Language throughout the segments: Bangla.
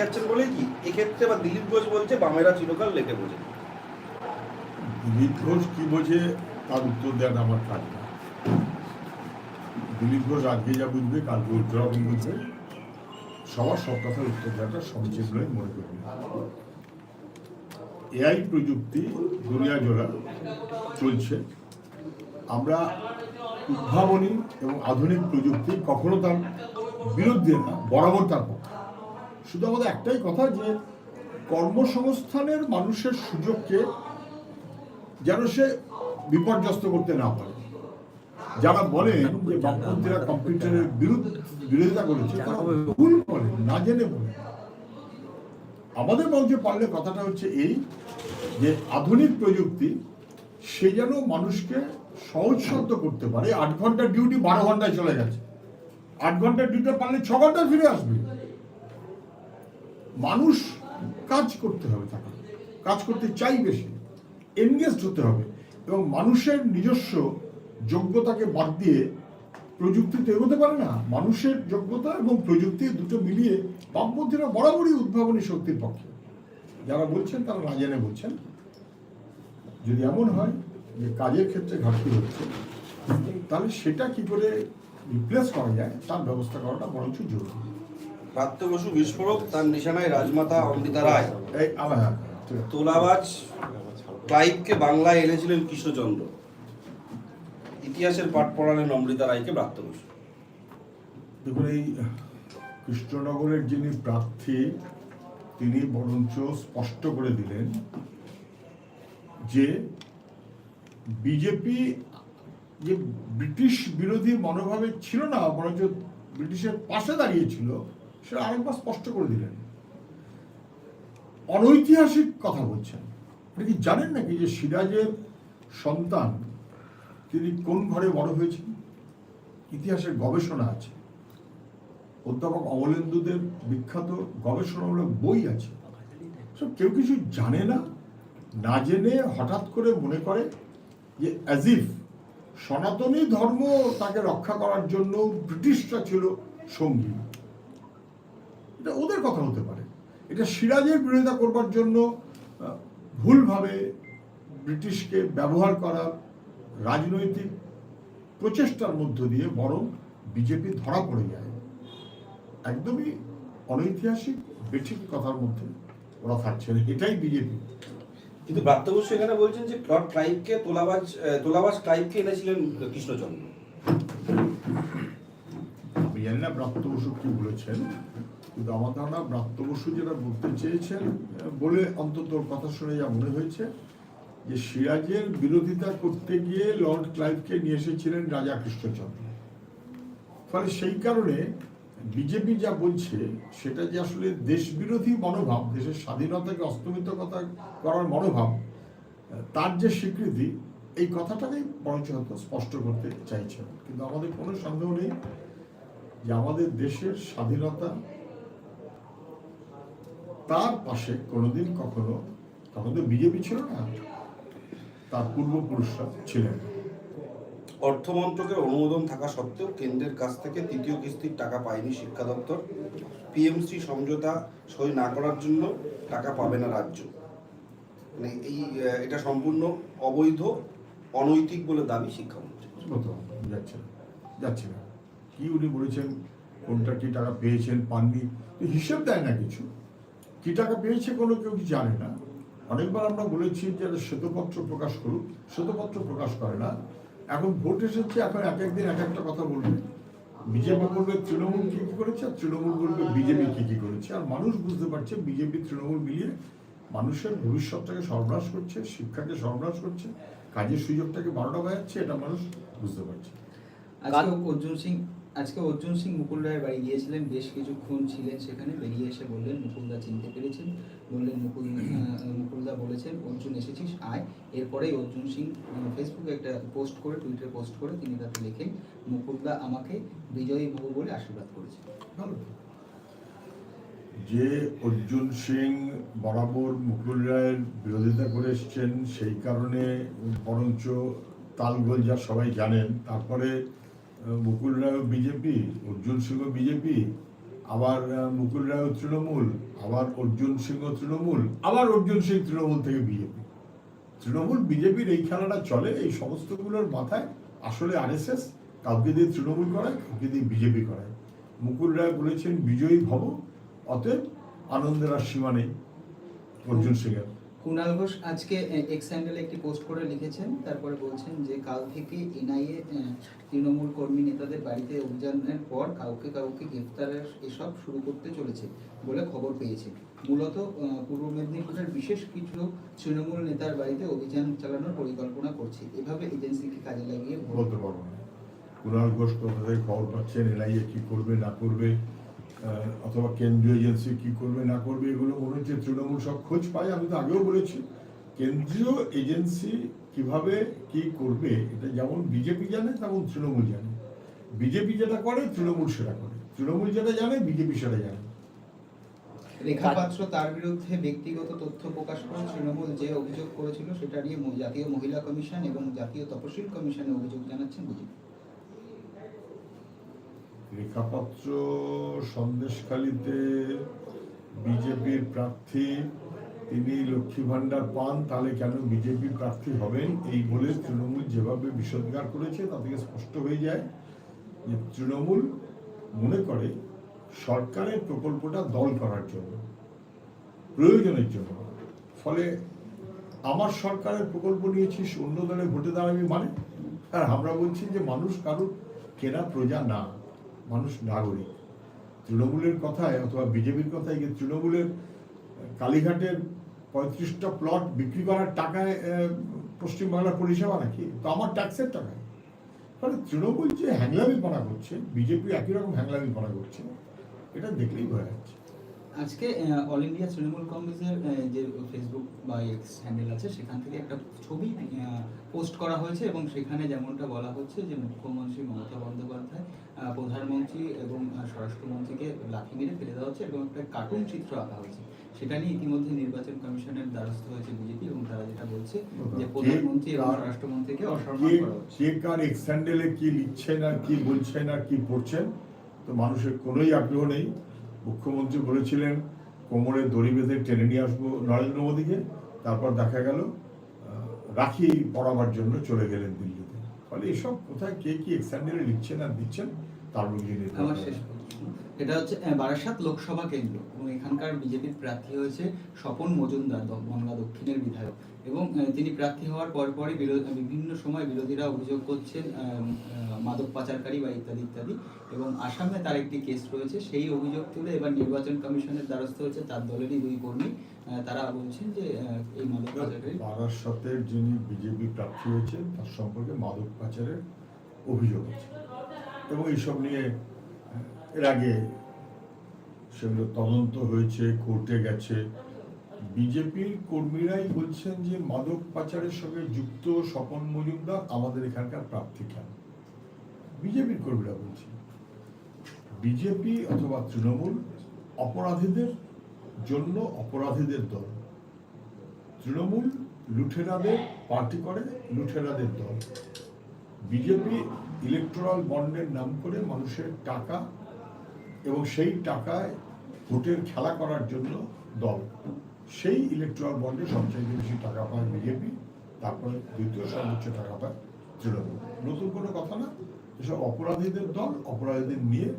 যাচ্ছেন কি? এক্ষেত্রে বা দিলীপ ঘোষ বলছে, বামেরা চিরকাল লেখে বোঝে। দিলীপ ঘোষ কি বোঝে, তার উত্তর দেওয়াটা আমার কাজ দিলীপ ঘোষ আজকে যা বুঝবে, কালকে উত্তরাখণ্ড বুঝবে? সবার সব কথার উত্তর দেওয়াটা সমীচীন বলে মনে করি। এআই প্রযুক্তি দুনিয়া জোড়া চলছে। আমরা উদ্ভাবনী এবং আধুনিক প্রযুক্তি কখনো তার বিরুদ্ধে না, বরাবর তার পক্ষে। শুধু আমাদের একটাই কথা যে কর্মসংস্থানের মানুষের সুযোগকে যেন সে বিপর্যস্ত করতে না পারে। যারা বলে যে বামপন্থীরা কম্পিউটারের বিরুদ্ধে বিরোধিতা করেছে ভুল বলে, না জেনে বলে। আমাদের মঞ্চে পারলে কথাটা হচ্ছে এই যে আধুনিক প্রযুক্তি, সে যেন মানুষকে সহজসাধ্য করতে পারে। আট ঘণ্টার ডিউটি বারো ঘন্টায় চলে গেছে। আট ঘণ্টার ডিউটি পারলে ছ ঘন্টায় ফিরে আসবে। মানুষ কাজ করতে হবে তাকে। কাজ করতে চাই বেশি। এনগেজড হতে হবে। এবং মানুষের নিজস্ব যোগ্যতাকে বাদ দিয়ে প্রযুক্তি তো এগোতে পারে না। মানুষের যোগ্যতা এবং প্রযুক্তি দুটো মিলিয়ে বামপন্থীরা বরাবরই উদ্ভাবনী শক্তির পক্ষে। যারা বলছেন, তারা না জেনে বলছেন। যদি এমন হয় যে কাজের ক্ষেত্রে ঘাটতি হচ্ছে, তাহলে সেটা কি করে রিপ্লেস করা যায়? তার ব্যবস্থা করাটা বরঞ্চ জরুরি। প্রাপ্ত বসু বিস্ফোরক তার নিশানায় রাজমাতা অমৃতা রায়। এই আমার হ্যাঁ তোলাবাজ ক্লাইভকে বাংলায় এনেছিলেন কৃষ্ণচন্দ্র। ইতিহাসের পাঠ পড়ালেন অমৃতা রায়কে প্রাপ্ত বসু। দেখুন এই কৃষ্ণনগরের যিনি প্রার্থী তিনি বরঞ্চ স্পষ্ট করে দিলেন যে বিজেপি যে ব্রিটিশ বিরোধী মনোভাবে ছিল না বরঞ্চ ব্রিটিশের পাশে দাঁড়িয়েছিল সেটা আরেকবার স্পষ্ট করে দিলেন। অনৈতিহাসিক কথা বলছেন। আপনি কি জানেন নাকি যে সিরাজের সন্তান, তিনি কোন ঘরে বড় হয়েছেন? ইতিহাসের গবেষণা আছে। অধ্যাপক অমলেন্দুদের বিখ্যাত গবেষণামূলক বই আছে। সব কেউ কিছু জানে না না জেনে হঠাৎ করে মনে করে যে অ্যাজিফ সনাতনী ধর্ম তাকে রক্ষা করার জন্য ব্রিটিশরা ছিল সঙ্গী। এটা ওদের কথা হতে পারে। এটা সিরাজের বিরোধিতা করবার জন্য ভুলভাবে ব্রিটিশকে ব্যবহার করা রাজনৈতিক প্রচেষ্টার মধ্য দিয়ে বরং বিজেপি ধরা পড়ে যায়। একদমই অনৈতিহাসিক বেঠিক কথার মধ্যে ওরা থাকছে এটাই বিজেপি। কিন্তু প্রাপ্ত বসু এখানে বলছেন যে লর্ড ট্রাইবকে তোলাবাজ তোলাবাজ ক্লাইভকে এনেছিলেন কৃষ্ণচন্দ্র। আমি জানি না ব্রাত্য বসু কি বলেছেন। কিন্তু আমার ধারণা ব্রাত্য বসু যেটা বলতে চেয়েছেন বলে অন্তত কথা শুনে যা মনে হয়েছে, যে সিরাজের বিরোধিতা করতে গিয়ে লর্ড ক্লাইভকে নিয়ে এসেছিলেন রাজা কৃষ্ণচন্দ্র। ফলে সেই কারণে বিজেপি যা বলছে, সেটা যে আসলে দেশ বিরোধী মনোভাব, দেশের স্বাধীনতাকে অস্তমিত কথা করার মনোভাব তার যে স্বীকৃতি, এই কথাটাকেই বরঞ্চ স্পষ্ট করতে চাইছেন। কিন্তু আমাদের কোনো সন্দেহ নেই যে আমাদের দেশের স্বাধীনতা তার পাশে কোনোদিন কখনো তখন তো বিজেপি ছিল না তার পূর্বপুরুষরা ছিলেন। অর্থ মন্ত্রকের অনুমোদন থাকা সত্ত্বেও কেন্দ্রের কাছ থেকে তৃতীয় কিস্তির টাকা পায়নি শিক্ষা দপ্তর। পিএমসি সমঝোতা সই না করার জন্য টাকা পাবে না রাজ্য। মানে এই এটা সম্পূর্ণ অবৈধ অনৈতিক বলে দাবি শিক্ষামন্ত্রী। যাচ্ছে না যাচ্ছে না। কি উনি বলেছেন কোনটা কি টাকা পেয়েছেন পাননি হিসেব দেয় না কিছু। কি টাকা পেয়েছে কোনো কেউ কি জানে না? অনেকবার আমরা বলেছি যে শ্বেতপত্র প্রকাশ করুক। শ্বেতপত্র প্রকাশ করে না। এখন ভোট এসেছে, এখন এক একদিন এক একটা কথা বলবে। বিজেপি বলবে তৃণমূল কি কি করেছে, আর তৃণমূল বলবে বিজেপি কি কি করেছে। আর মানুষ বুঝতে পারছে বিজেপি, তৃণমূল মিলিয়ে মানুষের ভবিষ্যৎটাকে সর্বনাশ করছে, শিক্ষাকে সর্বনাশ করছে, কাজের সুযোগটাকে বারোটা বাজাচ্ছে, এটা মানুষ বুঝতে পারছে। আজকে অর্জুন সিং আজকে অর্জুন সিং মুকুল রায়ের বাড়ি গিয়েছিলেন, বেশ কিছুক্ষণ ছিলেন সেখানে, বেরিয়ে এসে বললেন, মুকুলদা চিনতে পেরেছেন? বললেন, মুকুল মুকুলদা বলেছেন, অর্জুন এসেছিস, আয়। এরপরেই অর্জুন সিং ফেসবুকে একটা পোস্ট করে টুইটারে পোস্ট করে তিনি তাতে লেখেন, মুকুলদা আমাকে বিজয়ী বহু বলে আশীর্বাদ করেছেন যে অর্জুন সিং বরাবর মুকুল রায়ের বিরোধিতা করে এসছেন, সেই কারণে বরঞ্চ তালগোল যা সবাই জানেন, তারপরে মুকুল রায় বিজেপি অর্জুন সিংহ বিজেপি আবার মুকুল রায় তৃণমূল, আবার অর্জুন সিংহ তৃণমূল, আবার অর্জুন সিং তৃণমূল থেকে বিজেপি তৃণমূল বিজেপির এই খেলাটা চলে, এই সমস্তগুলোর মাথায় আসলে আরএসএস কাউকে দিয়ে তৃণমূল করায়, কাউকে দিয়ে বিজেপি করায়। মুকুল রায় বলেছেন বিজয়ী ভব, অতএব আনন্দের আর সীমা নেই অর্জুন সিংয়ের। কুণাল ঘোষ আজকে এক্স হ্যান্ডেলে একটি পোস্ট করে লিখেছেন, তারপরে বলছেন যে কাল থেকে এনআইএ তৃণমূল কর্মী নেতাদের বাড়িতে অভিযানের পর কাউকে কাউকে গ্রেফতারের এসব শুরু করতে চলেছে বলে খবর পেয়েছে। মূলত পূর্ব মেদিনীপুরের বিশেষ কিছু তৃণমূল নেতার বাড়িতে অভিযান চালানোর পরিকল্পনা করছে। এভাবে এজেন্সিকে কাজে লাগিয়ে বলতে পারব না। কুণাল ঘোষ কোথা থেকে খবর পাচ্ছেন এনআইএ কি করবে, না করবে। অথবা কেন্দ্রীয় এজেন্সি কি করবে, না করবে, এগুলো মনে হচ্ছে তৃণমূল সব খোঁজ পায়, আমি তো আগেও বলেছি। কেন্দ্রীয় এজেন্সি কীভাবে কি করবে, এটা যেমন বিজেপি জানে, তেমন তৃণমূল জানে। বিজেপি যেটা করে, তৃণমূল সেটা করে। তৃণমূল যেটা জানে, বিজেপি সেটা জানে। রেখা পাত্র তার বিরুদ্ধে ব্যক্তিগত তথ্য প্রকাশ করে তৃণমূল যে অভিযোগ করেছিল, সেটা নিয়ে জাতীয় মহিলা কমিশন এবং জাতীয় তপশিল কমিশনে অভিযোগ জানাচ্ছেন বিজেপি। রেখাপত্র সন্দেশখালিতে বিজেপির প্রার্থী, তিনি লক্ষ্মী ভান্ডার পান, তাহলে কেন বিজেপি প্রার্থী হবেন? এই বলে তৃণমূল যেভাবে বিষোদ্গার করেছে, তা থেকে স্পষ্ট হয়ে যায় যে তৃণমূল মনে করে সরকারের প্রকল্পটা দল করার জন্য, প্রয়োজনের জন্য। ফলে আমার সরকারের প্রকল্প নিয়েছিস অন্য দলে ভোটে দাঁড়াবি মানে? আর আমরা বলছি যে মানুষ কারোর কেনা, প্রজা না। মানুষ নাগরিক। তৃণমূলের কথায় অথবা বিজেপির কথায় যে তৃণমূলের কালীঘাটের পঁয়ত্রিশটা প্লট বিক্রি করার টাকায় পশ্চিমবাংলার পরিষেবা নাকি তো আমার ট্যাক্সের টাকায়। ফলে তৃণমূল যে হ্যাংলামি পড়া করছে, বিজেপি একই রকম হ্যাংলামি পড়া করছে, এটা দেখলেই বোঝা যাচ্ছে। আজকে অল ইন্ডিয়া তৃণমূল কংগ্রেসের যে ফেসবুক বা এক্স হ্যান্ডেল আছে সেখান থেকে একটা ছবি পোস্ট করা হয়েছে এবং সেখানে যেমনটা বলা হচ্ছে যে মুখ্যমন্ত্রী মমতা বন্দ্যোপাধ্যায় প্রধানমন্ত্রী এবং স্বরাষ্ট্রমন্ত্রীকে লাথি মেরে ফেলে দেওয়া হচ্ছে এবং একটা কার্টুন চিত্র আঁকা হয়েছে। সেটা নিয়ে ইতিমধ্যে নির্বাচন কমিশনের দ্বারস্থ হয়েছে বিজেপি এবং তারা যেটা বলছে যে প্রধানমন্ত্রী এবং স্বরাষ্ট্রমন্ত্রীকে অসম্মান করা হচ্ছে। কে কার এক্সান্ডেলে কি লিখছেন আর কি বলছেন আর কি পড়ছেন তো মানুষের কোনোই আগ্রহ নেই। মুখ্যমন্ত্রী বলেছিলেন, কোমরে দড়ি বেঁধে টেনে নিয়ে আসব নরেন্দ্র মোদীকে। তারপর দেখা গেল রাখি পড়াবার জন্য চলে গেলেন দিল্লিতে। ফলে এসব কোথায়, কে কি এক্সান্ডেলে লিখছেন আর দিচ্ছেন, তার উপর এটা হচ্ছে বারাসাত লোকসভা কেন্দ্র এবং এখানকার বিজেপির প্রার্থী হয়েছে স্বপন মজুমদার বাংলা দক্ষিণের বিধায়ক। এবং তিনি প্রার্থী হওয়ার পরপরই বিভিন্ন সময় বিরোধীরা অভিযোগ করছেন মাদক পাচারকারী বা ইত্যাদি ইত্যাদি। এবং আসামে তার একটি কেস রয়েছে, সেই অভিযোগ তুলে এবার নির্বাচন কমিশনের দ্বারস্থ হয়েছে তার দলেরই দুই কর্মী। তারা বলছেন যে এই মাদক পাচারকারী বারাসতের যিনি বিজেপি প্রার্থী হয়েছেন তার সম্পর্কে মাদক পাচারের অভিযোগ আছে। এবং এইসব নিয়ে এর আগে সেগুলো তদন্ত হয়েছে, কোর্টে গেছে। বিজেপির কর্মীরাই বলছেন যে মাদক পাচারের সঙ্গে যুক্ত স্বপন মজুমদার আমাদের এখানকার প্রার্থী কেন? বিজেপির কর্মীরা বলছে বিজেপি অথবা তৃণমূল অপরাধীদের জন্য অপরাধীদের দল। তৃণমূল লুঠেরাদের পার্টি করে লুঠেরাদের দল। বিজেপি ইলেকট্রাল বন্ডের নাম করে মানুষের টাকা এবং সেই টাকায় ভোটের খেলা করার জন্য দল। সেই ইলেকট্রাল বন্ডে সবচেয়ে বেশি টাকা পায় বিজেপি তারপরে দ্বিতীয় সর্বোচ্চ টাকা পায় তৃণমূল। নতুন কোনো কথা না এসব অপরাধীদের দল অপরাধীদের নিয়ে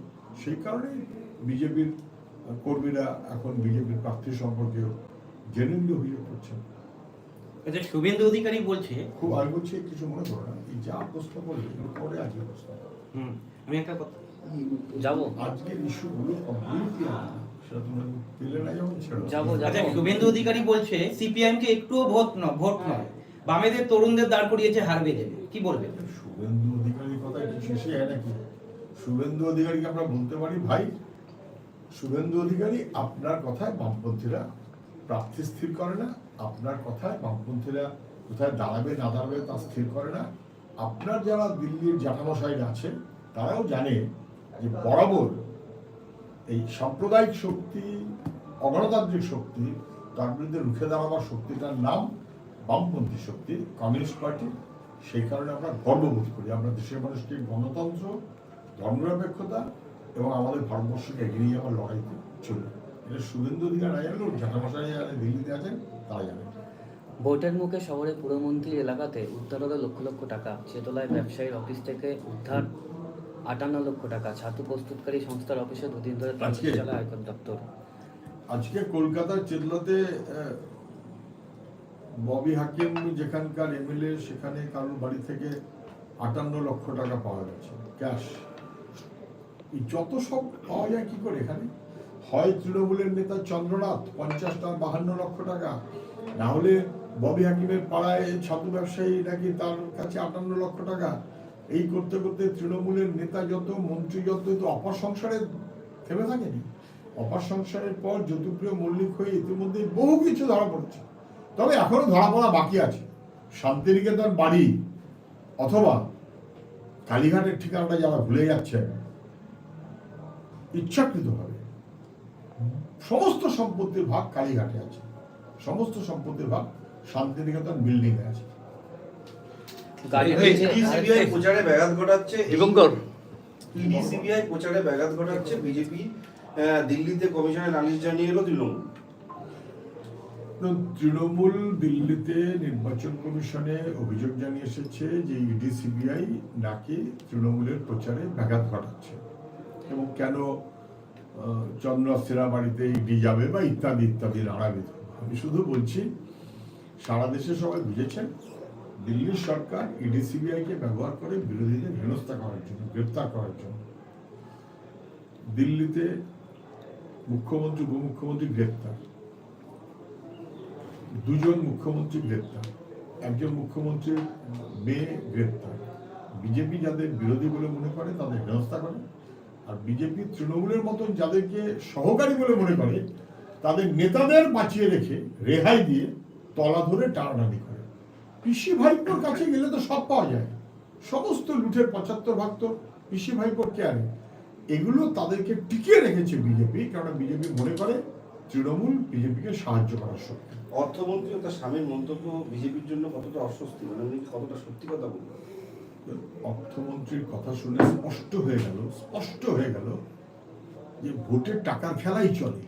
সেই কারণে বিজেপির কর্মীরা এখন বিজেপির প্রার্থী সম্পর্কে জেনুইনলি অভিযোগ করছেন। আচ্ছা শুভেন্দু অধিকারী বলছে খুব আগে বলছি কিছু মনে করো না এই যা প্রশ্ন করলে পরে আজকে প্রশ্ন হুম আমি একটা কথা যাব। আজকের ইস্যুগুলো কমপ্লিটলি সেটা তোমরা পেলে না যেমন ছেড়ে দাও। যাব, যাব। আচ্ছা শুভেন্দু অধিকারী বলছে সিপিআইএম কে একটুও ভোট ন ভোট নয়। বামেদের তরুণদের দাঁড় করিয়েছে হারবে দেবে। কি বলবেন? শুভেন্দু অধিকারীর কথা কি শেষে হয় নাকি? শুভেন্দু অধিকারীকে আমরা বলতে পারি ভাই শুভেন্দু অধিকারী আপনার কথায় বামপন্থীরা প্রার্থী স্থির করে না। আপনার কথায় বামপন্থীরা কোথায় দাঁড়াবে না দাঁড়াবে তা স্থির করে না। আপনার যারা দিল্লির জ্যাঠামশাইরা আছে তারাও জানে যে বরাবর এই সাম্প্রদায়িক শক্তি, অগণতান্ত্রিক শক্তি, তার বিরুদ্ধে রুখে দাঁড়াবার শক্তিটার নাম বামপন্থী শক্তি, কমিউনিস্ট পার্টি, সেই কারণে আমরা গর্ববোধ করি। আমরা দেশের মানুষকে গণতন্ত্র, ধর্মনিরপেক্ষতা এবং আমাদের ভারতবর্ষকে এগিয়ে যাওয়ার লড়াইতে চলবে এটা শুভেন্দু অধিকার না জানলেও জ্যাঠামশাই যারা দিল্লিতে আছেন তারা জানেন। ভোটের মুখে শহরে পুরমন্ত্রী এলাকাতে উদ্ধার হলো লক্ষ লক্ষ টাকা চেতলায় ব্যবসায়ীর অফিস থেকে উদ্ধার আটান্ন লক্ষ টাকা। ছাতু প্রস্তুতকারী সংস্থার অফিসে দুদিন ধরে? চালায় আয়কর দপ্তর। আজকে কলকাতার চেতলাতে ববি হাকিম যেখানকার এমএলএ সেখানে কারোর বাড়ি থেকে আটান্ন লক্ষ টাকা পাওয়া গেছে ক্যাশ। এই যত সব পাওয়া যায় কি করে এখানে? হয় তৃণমূলের নেতা চন্দ্রনাথ পঞ্চাশটা বাহান্ন লক্ষ টাকা। না হলে ববি হাকিমের পাড়ায় ছাত্র ব্যবসায়ী নাকি তার কাছে আটান্ন লক্ষ টাকা? এই করতে করতে তৃণমূলের নেতা যত, মন্ত্রী যত, তো অপর সংসারে থেমে থাকেনি। অপার সংসারের পর জ্যোতিপ্রিয় মল্লিক হয়ে ইতিমধ্যে বহু কিছু ধরা পড়ছে। তবে এখনও ধরা পড়া বাকি আছে। শান্তিনিকেতন বাড়ি অথবা কালীঘাটের ঠিকানাটা যারা ভুলে যাচ্ছেন, ইচ্ছাকৃতভাবে সমস্ত সম্পত্তির ভাগ কালীঘাটে আছে। সমস্ত সম্পত্তির ভাগ শান্তিনিকেতন বিল্ডিং আছে। প্রচারে ব্যাঘাত ঘটাচ্ছে দীপঙ্কর। ইডি সিবিআই প্রচারে ব্যাঘাত ঘটাচ্ছে বিজেপি দিল্লিতে কমিশনে নালিশ জানিয়ে এলো তৃণমূল তৃণমূল দিল্লিতে নির্বাচন কমিশনে অভিযোগ জানিয়ে এসেছে যে ইডি সিবিআই নাকি তৃণমূলের প্রচারে ব্যাঘাত ঘটাচ্ছে। এবং কেন চন্দ্র সেরা বাড়িতে ইডি যাবে বা ইত্যাদি ইত্যাদি নানাবিধ আমি শুধু বলছি সারা দেশে সবাই বুঝেছেন দিল্লির সরকার ইডি সিবিআইকে ব্যবহার করে বিরোধীদের হেনস্থা করার জন্য, গ্রেপ্তার করার জন্য। দিল্লিতে মুখ্যমন্ত্রী, উপমুখ্যমন্ত্রী গ্রেপ্তার। দুজন মুখ্যমন্ত্রী গ্রেপ্তার। একজন মুখ্যমন্ত্রীর মেয়ে গ্রেপ্তার। বিজেপি যাদের বিরোধী বলে মনে করে, তাদের হেনস্থা করে। আর বিজেপি তৃণমূলের মতন যাদেরকে সহকারী বলে মনে করে, তাদের নেতাদের বাঁচিয়ে রেখে রেহাই দিয়ে তলা ধরে টানাটানি করে। পিসি ভাইপোর কাছে গেলে তো সব পাওয়া যায়। সমস্ত লুটের পঁচাত্তর ভাগ তো পিসি ভাইপোর কেয়ারে এগুলো তাদেরকে টিকিয়ে রেখেছে বিজেপি কারণ বিজেপি মনে করে তৃণমূল বিজেপিকে সাহায্য করার শক্তি। অর্থমন্ত্রী ও তার স্বামীর মন্তব্য বিজেপির জন্য কতটা অস্বস্তি? মানে উনি কতটা সত্যি কথা বললেন অর্থমন্ত্রীর কথা শুনে স্পষ্ট হয়ে গেল স্পষ্ট হয়ে গেল যে ভোটের টাকার খেলাই চলে।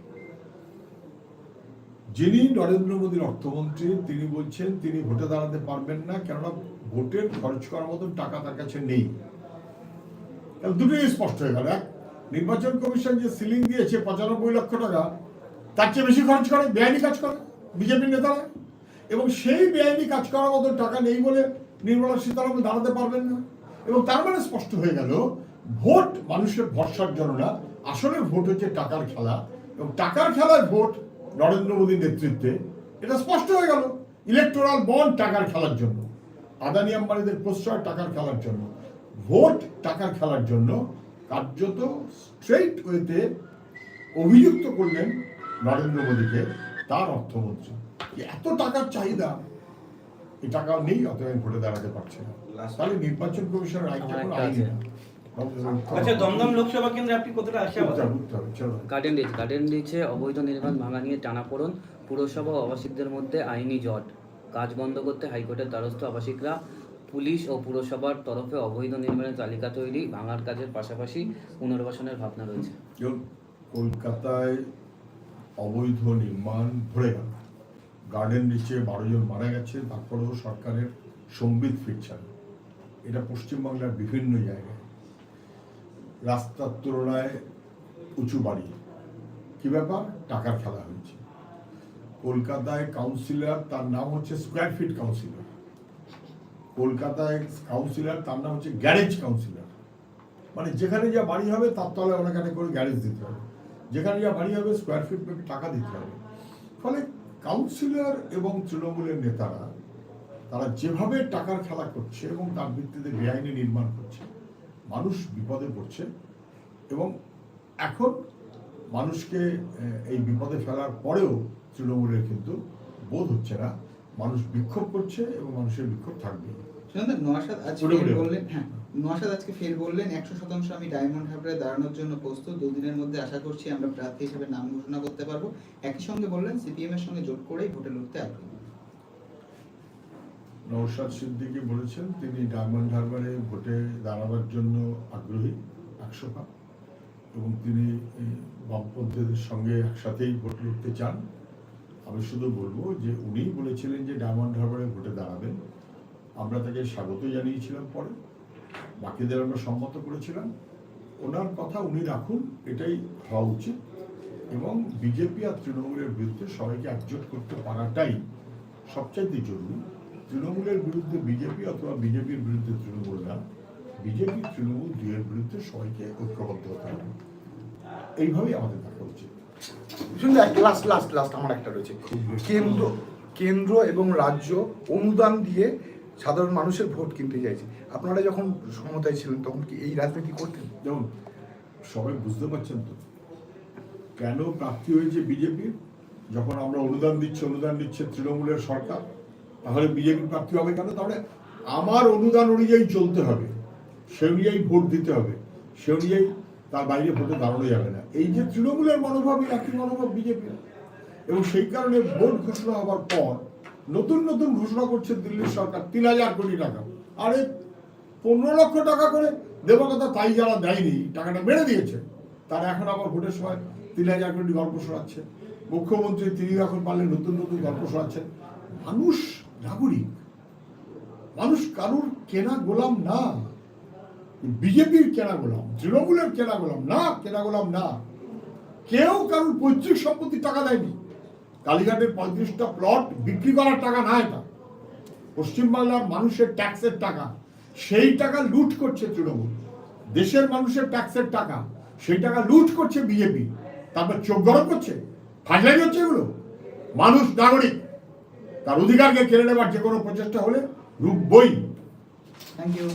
যিনি নরেন্দ্র মোদীর অর্থমন্ত্রী, তিনি বলছেন, তিনি ভোটে দাঁড়াতে পারবেন না, কেননা ভোটের খরচ করার মতন টাকা তার কাছে নেই। দুটোই স্পষ্ট হয়ে গেল। এক, নির্বাচন কমিশন যে সিলিং দিয়েছে পঁচানব্বই লক্ষ টাকা, তার চেয়ে বেশি খরচ করে, বেআইনি কাজ করে বিজেপির নেতারা। এবং সেই বেআইনি কাজ করার মতো টাকা নেই বলে নির্মলা সীতারামন দাঁড়াতে পারবেন না। এবং তার মানে স্পষ্ট হয়ে গেল, ভোট মানুষের ভরসার জন্য না, আসলে ভোট হচ্ছে টাকার খেলা। এবং টাকার খেলায় ভোট নরেন্দ্র মোদীর নেতৃত্বে এটা স্পষ্ট হয়ে গেল ইলেকটোরাল বন্ড টাকার খেলার জন্য আদানি আম্বানিদের প্রশ্রয় টাকার খেলার জন্য ভোট টাকার খেলার জন্য কার্যত স্ট্রেইট ওয়েতে অভিযুক্ত করলেন নরেন্দ্র মোদীকে তার অর্থমন্ত্রী। এত টাকার চাহিদা এই টাকা নেই অতএব আমি ভোটে দাঁড়াতে পারছি না। তাহলে নির্বাচন কমিশনের আইনই আছে। না। আচ্ছা দমদম লোকসভা কেন্দ্রে আপনি কতটা। গার্ডেন রিচ গার্ডেন রিচে অবৈধ নির্মাণ ভাঙা নিয়ে টানাপোড়ন পুরসভা ও আবাসিকদের মধ্যে আইনি জট। কাজ বন্ধ করতে হাইকোর্টের দ্বারস্থ আবাসিকরা পুলিশ ও পুরসভার তরফে অবৈধ নির্মাণের তালিকা তৈরি ভাঙার কাজের পাশাপাশি পুনর্বাসনের ভাবনা রয়েছে। কলকাতায় অবৈধ নির্মাণ ভরে গেল। গার্ডেন রিচে বারো জন মারা গেছে তারপরেও সরকারের সম্বিত ফিরছে এটা পশ্চিমবাংলার বিভিন্ন জায়গায়। রাস্তার তুলনায় উঁচু বাড়ি। কি ব্যাপার? টাকার খেলা হয়েছে। কলকাতায় কাউন্সিলর তার নাম হচ্ছে স্কোয়ার ফিট কাউন্সিলর কলকাতায় কাউন্সিলর তার নাম হচ্ছে গ্যারেজ কাউন্সিলর মানে যেখানে যা বাড়ি হবে, তার তলায় অনেক একটা করে গ্যারেজ দিতে হবে। যেখানে যা বাড়ি হবে স্কোয়ার ফিট টাকা দিতে হবে। ফলে কাউন্সিলর এবং তৃণমূলের নেতারা, তারা যেভাবে টাকার খেলা করছে এবং তার ভিত্তিতে বেআইনি নির্মাণ করছে মানুষ বিপদে পড়ছে এবং এখন মানুষকে এই বিপদে ফেলার পরেও তৃণমূলের কিন্তু বোধ হচ্ছে না। মানুষ বিক্ষোভ করছে এবং মানুষের বিক্ষোভ থাকবে। নওয়াসাদ আজ বলে ফের বলে। বললেন হ্যাঁ নওয়াসাদ আজকে ফের বললেন একশো শতাংশ আমি ডায়মন্ড হারবারে দাঁড়ানোর জন্য প্রস্তুত। দুদিনের মধ্যে আশা করছি আমরা প্রার্থী হিসেবে নাম ঘোষণা করতে পারব। একই সঙ্গে বললেন সিপিএম এর সঙ্গে জোট করেই ভোটে লড়তে আগ্রহী। নৌশাদ সিদ্দিকী বলেছেন, তিনি ডায়মন্ড হারবারে ভোটে দাঁড়াবার জন্য আগ্রহী, একশো ভাগ এবং তিনি বামপন্থীদের সঙ্গে একসাথেই ভোট লড়তে চান। আমি শুধু বলব যে উনি বলেছিলেন যে ডায়মন্ড হারবারে ভোটে দাঁড়াবেন। আমরা তাকে স্বাগত জানিয়েছিলাম পরে, বাকিদের আমরা সম্মত করেছিলাম। ওনার কথা উনি রাখুন, এটাই হওয়া উচিত। এবং বিজেপি আর তৃণমূলের বিরুদ্ধে সবাইকে একজোট করতে পারাটাই সবচাইতে জরুরি। তৃণমূলের বিরুদ্ধে বিজেপি অথবা বিজেপির বিরুদ্ধে তৃণমূল না বিজেপি তৃণমূল দুয়ের বিরুদ্ধে সবাইকে ঐক্যবদ্ধ হতে হবে। এইভাবেই আমাদের দেখা উচিত। লাস্ট লাস্ট লাস্ট আমার একটা রয়েছে। কেন্দ্র কেন্দ্র এবং রাজ্য অনুদান দিয়ে সাধারণ মানুষের ভোট কিনতে চাইছে। আপনারা যখন সমতায় ছিলেন তখন কি এই রাজনীতি করতেন? যেমন সবাই বুঝতে পারছেন তো। কেন প্রাপ্তি হয়েছে বিজেপির যখন আমরা অনুদান দিচ্ছি অনুদান দিচ্ছে তৃণমূলের সরকার তাহলে বিজেপি প্রাপ্তি হবে কেন? তাহলে আমার অনুদান অনুযায়ী চলতে হবে। সে অনুযায়ী ভোট দিতে হবে। সে অনুযায়ী তার বাইরে ভোটে দাঁড়ানো যাবে না। এই যে তৃণমূলের মনোভাবই একই মনোভাব বিজেপির। এবং সেই কারণে ভোট ঘোষণা হওয়ার পর নতুন নতুন ঘোষণা করছে দিল্লির সরকার, তিন হাজার কোটি টাকা। আরে পনেরো লক্ষ টাকা করে দেওয়ার কথা তাই যারা দেয়নি, টাকাটা মেরে দিয়েছে। তারা এখন আবার ভোটের সময় তিন হাজার কোটি গল্প শোনাচ্ছে। মুখ্যমন্ত্রী তিনি এখন পারলে নতুন নতুন গল্প শোনাচ্ছেন। মানুষ নাগরিক। মানুষ কারুর কেনা গোলাম না। বিজেপির কেনা গোলাম, তৃণমূলের কেনা গোলাম না, কেনা গোলাম না। কেউ কারুর পৈতৃক সম্পত্তির টাকা দেয়নি। কালীঘাটের পঁয়ত্রিশটা প্লট বিক্রি করার টাকা না এটা। পশ্চিমবাংলার মানুষের ট্যাক্সের টাকা। সেই টাকা লুট করছে তৃণমূল। দেশের মানুষের ট্যাক্সের টাকা। সেই টাকা লুট করছে বিজেপি। তারপর চোখ গরম করছে? ফাজলাই হচ্ছে এগুলো। মানুষ নাগরিক। তার অধিকারকে কেড়ে নেবার যে কোনো প্রচেষ্টা হলে রূপ বই থ্যাংক ইউ